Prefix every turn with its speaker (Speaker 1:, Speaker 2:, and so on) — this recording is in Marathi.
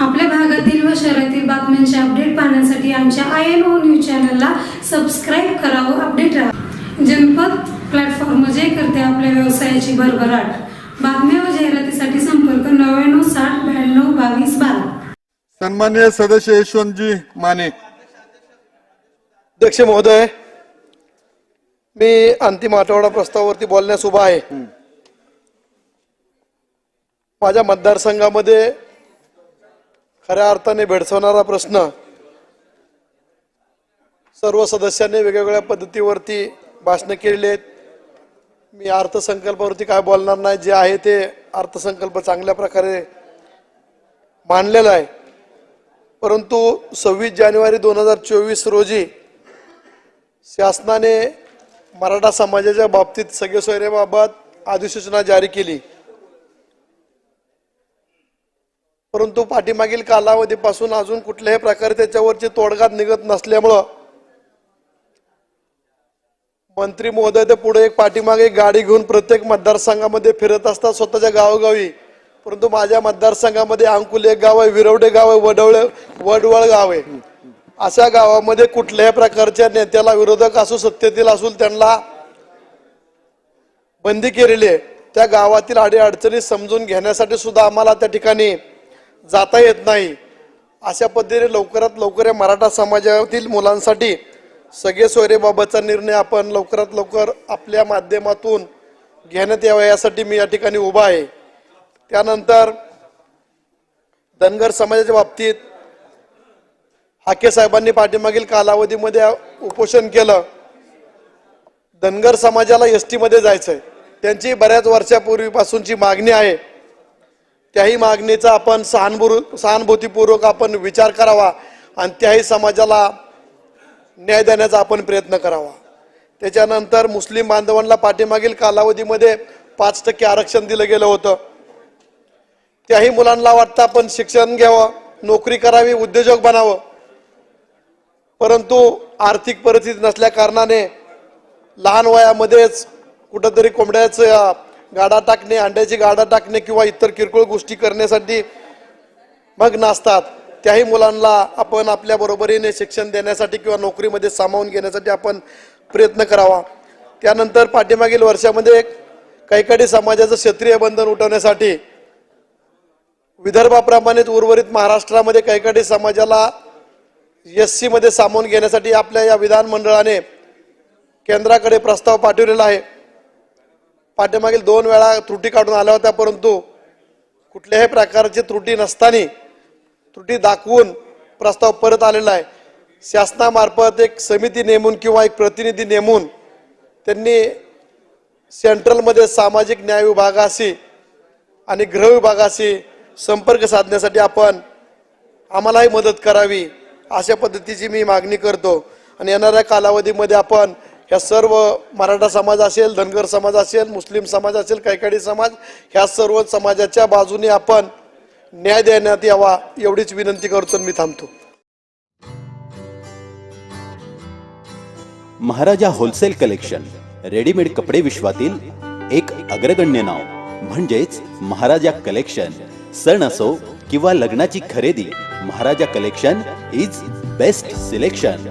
Speaker 1: आपल्या भागातील व शहरातील बातम्यांचे अपडेट पाहण्यासाठी आमच्या आय एन ओ न्यूज चॅनलला सबस्क्राईब करावं अपडेट राहा. जनपद प्लॅटफॉर्म जे करते आपल्या व्यवसायाची भरभराट. बातम्या व जाहिरातीसाठी संपर्क नव्याण्णव साठ ब्याण्णव बावीस बारा.
Speaker 2: सन्मान्य सदस्य यशवंतजी माने.
Speaker 3: अध्यक्ष महोदय मी अंतिम आठवडा प्रस्तावावरती बोलण्यास उभा आहे. माझ्या मतदारसंघामध्ये खऱ्या अर्थाने भेडसावणारा प्रश्न सर्व सदस्यांनी वेगवेगळ्या पद्धतीवरती भाषणं केलेली आहेत. मी अर्थसंकल्पावरती काय बोलणार नाही जे आहे ते अर्थसंकल्प चांगल्या प्रकारे मांडलेला आहे. परंतु सव्वीस जानेवारी दोन हजार चोवीस रोजी शासनाने मराठा समाजाच्या बाबतीत सगळे सोयऱ्याबाबत अधिसूचना जारी केली. परंतु पाठीमागील कालावधीपासून अजून कुठल्याही प्रकारे त्याच्यावरची तोडगा निघत नसल्यामुळं मंत्री महोदय ते पुढे एक पाठीमागे गाडी घेऊन प्रत्येक मतदारसंघामध्ये फिरत असतात स्वतःच्या गावोगावी. परंतु माझ्या मतदारसंघामध्ये अंकुल एक गाव आहे विरवडे गाव आहे वडवळे वडवळ गाव आहे. अशा गावामध्ये कुठल्याही प्रकारच्या नेत्याला विरोधक असू सत्तेतील असू त्यांना बंदी केलेली आहे. त्या गावातील अडीअडचणी समजून घेण्यासाठी सुद्धा आम्हाला त्या ठिकाणी जाता येत नाही. अशा पद्धतीने लवकरात लवकर या मराठा समाजातील मुलांसाठी सगळे सोयरेबाबतचा निर्णय आपण लवकरात लवकर आपल्या माध्यमातून घेण्यात यावा यासाठी मी या ठिकाणी उभा आहे. त्यानंतर धनगर समाजाच्या बाबतीत हाके साहेबांनी पाठीमागील कालावधीमध्ये उपोषण केलं. धनगर समाजाला एस टीमध्ये जायचंय. त्यांची बऱ्याच वर्षापूर्वीपासूनची मागणी आहे. त्याही मागणीचा आपण सहानुभू सहानुभूतीपूर्वक आपण विचार करावा आणि त्याही समाजाला न्याय देण्याचा आपण प्रयत्न करावा. त्याच्यानंतर मुस्लिम बांधवांना पाठीमागील कालावधीमध्ये पाच टक्के आरक्षण दिलं गेलं होतं. त्याही मुलांना वाटतं आपण शिक्षण घ्यावं नोकरी करावी उद्योजक बनावं. परंतु आर्थिक परिस्थिती नसल्या कारणाने लहान वयामध्येच कुठंतरी कोंबड्याचं गाडा टाकणे अंड्याची गाडा टाकणे किंवा इतर किरकोळ गोष्टी करण्यासाठी मग नाचतात. त्याही मुलांना आपण आपल्या बरोबरीने शिक्षण देण्यासाठी किंवा नोकरीमध्ये सामावून घेण्यासाठी आपण प्रयत्न करावा. त्यानंतर पाठीमागील वर्षामध्ये कैकाडी समाजाचं क्षेत्रीय बंधन उठवण्यासाठी विदर्भाप्रमाणेच उर्वरित महाराष्ट्रामध्ये कैकाडी समाजाला एस सीमध्ये सामावून घेण्यासाठी आपल्या या विधानमंडळाने केंद्राकडे प्रस्ताव पाठवलेला आहे. पाठीमागील दोन वेळा त्रुटी काढून आल्या होत्या परंतु कुठल्याही प्रकारची त्रुटी नसताना त्रुटी दाखवून प्रस्ताव परत आलेला आहे. शासनामार्फत एक समिती नेमून किंवा एक प्रतिनिधी नेमून त्यांनी सेंट्रलमध्ये सामाजिक न्याय विभागाशी आणि गृह विभागाशी संपर्क साधण्यासाठी आपण आम्हालाही मदत करावी अशा पद्धतीची मी मागणी करतो. आणि येणाऱ्या कालावधीमध्ये आपण ह्या सर्व मराठा समाज असेल धनगर समाज असेल मुस्लिम समाज असेल कैकाडी समाज ह्या सर्व समाजाच्या बाजूने आपण न्याय देण्यात यावा एवढीच विनंती करतो आणि मी थांबतो.
Speaker 4: महाराजा होलसेल कलेक्शन रेडीमेड कपडे विश्वातील एक अग्रगण्य नाव. म्हणजेच महाराजा कलेक्शन. सण असो किंवा लग्नाची खरेदी Maharaja collection is best selection